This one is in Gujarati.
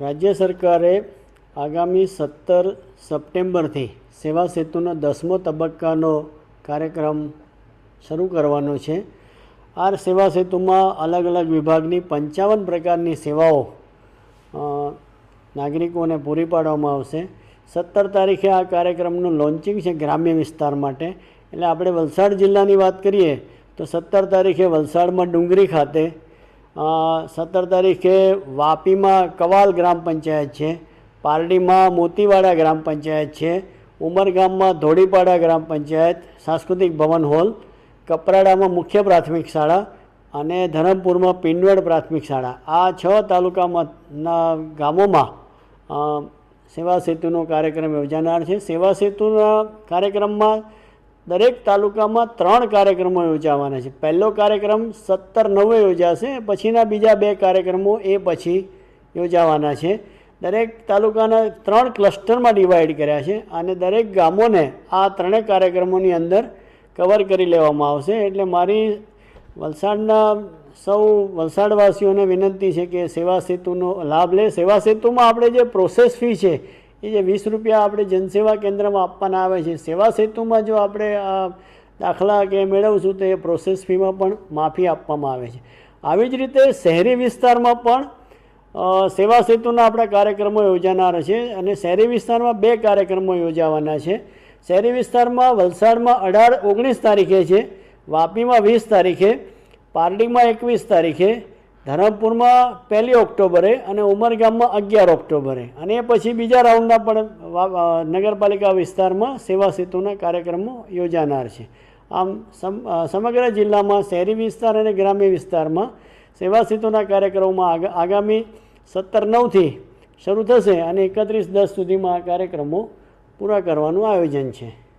રાજ્ય સરકારે આગામી સત્તર સપ્ટેમ્બરથી સેવા સેતુનો દસમો તબક્કાનો કાર્યક્રમ શરૂ કરવાનો છે. આ સેવા સેતુમાં અલગ અલગ વિભાગની પંચાવન પ્રકારની સેવાઓ નાગરિકોને પૂરી પાડવામાં આવશે. સત્તર તારીખે આ કાર્યક્રમનું લોન્ચિંગ છે ગ્રામ્ય વિસ્તાર માટે. એટલે આપણે વલસાડ જિલ્લાની વાત કરીએ તો સત્તર તારીખે વલસાડમાં ડુંગરી ખાતે સત્તર તારીખે વાપીમાં કવાલ ગ્રામ પંચાયત છે, પારડીમાં મોતીવાડા ગ્રામ પંચાયત છે ઉમરગામમાં ધોળીપાડા ગ્રામ પંચાયત, સાંસ્કૃતિક ભવન હોલ, કપરાડામાં મુખ્ય પ્રાથમિક શાળા અને ધરમપુરમાં પિંડવડ પ્રાથમિક શાળા. આ છ તાલુકામાંના ગામોમાં સેવા સેતુનો કાર્યક્રમ યોજાનાર છે. સેવા સેતુના કાર્યક્રમમાં દરેક તાલુકામાં ત્રણ કાર્યક્રમો યોજાવાના છે. પહેલો કાર્યક્રમ સત્તર નવે યોજાશે, પછીના બીજા બે કાર્યક્રમો એ પછી યોજાવાના છે. દરેક તાલુકાના ત્રણ ક્લસ્ટરમાં ડિવાઈડ કર્યા છે અને દરેક ગામોને આ ત્રણેય કાર્યક્રમોની અંદર કવર કરી લેવામાં આવશે. એટલે મારી વલસાડના સૌ વલસાડવાસીઓને વિનંતી છે કે સેવા સેતુનો લાભ લે. સેવા સેતુમાં આપણે જે પ્રોસેસ ફી છે એ જે વીસ રૂપિયા આપણે જનસેવા કેન્દ્રમાં આપવાના આવે છે, સેવા સેતુમાં જો આપણે દાખલા કે મેળવશું તો એ પ્રોસેસ ફીમાં પણ માફી આપવામાં આવે છે. આવી જ રીતે શહેરી વિસ્તારમાં પણ સેવા સેતુના આપણા કાર્યક્રમો યોજાનાર છે અને શહેરી વિસ્તારમાં બે કાર્યક્રમો યોજાવાના છે. શહેરી વિસ્તારમાં વલસાડમાં અઢાર ઓગણીસ તારીખે છે, વાપીમાં વીસ તારીખે, પારડીમાં એકવીસ તારીખે ધરમપુરમાં પહેલી ઓક્ટોબરે અને ઉમરગામમાં અગિયાર ઓક્ટોબરે. અને પછી બીજા રાઉન્ડના પણ નગરપાલિકા વિસ્તારમાં સેવા સેતુના કાર્યક્રમો યોજાનાર છે. આમ સમ- સમગ્ર જિલ્લામાં શહેરી વિસ્તાર અને ગ્રામ્ય વિસ્તારમાં સેવા સેતુના કાર્યક્રમોમાં આગ- આગામી સત્તર નવથી શરૂ થશે અને એકત્રીસ દસ સુધીમાં આ કાર્યક્રમો પૂરા કરવાનું આયોજન છે.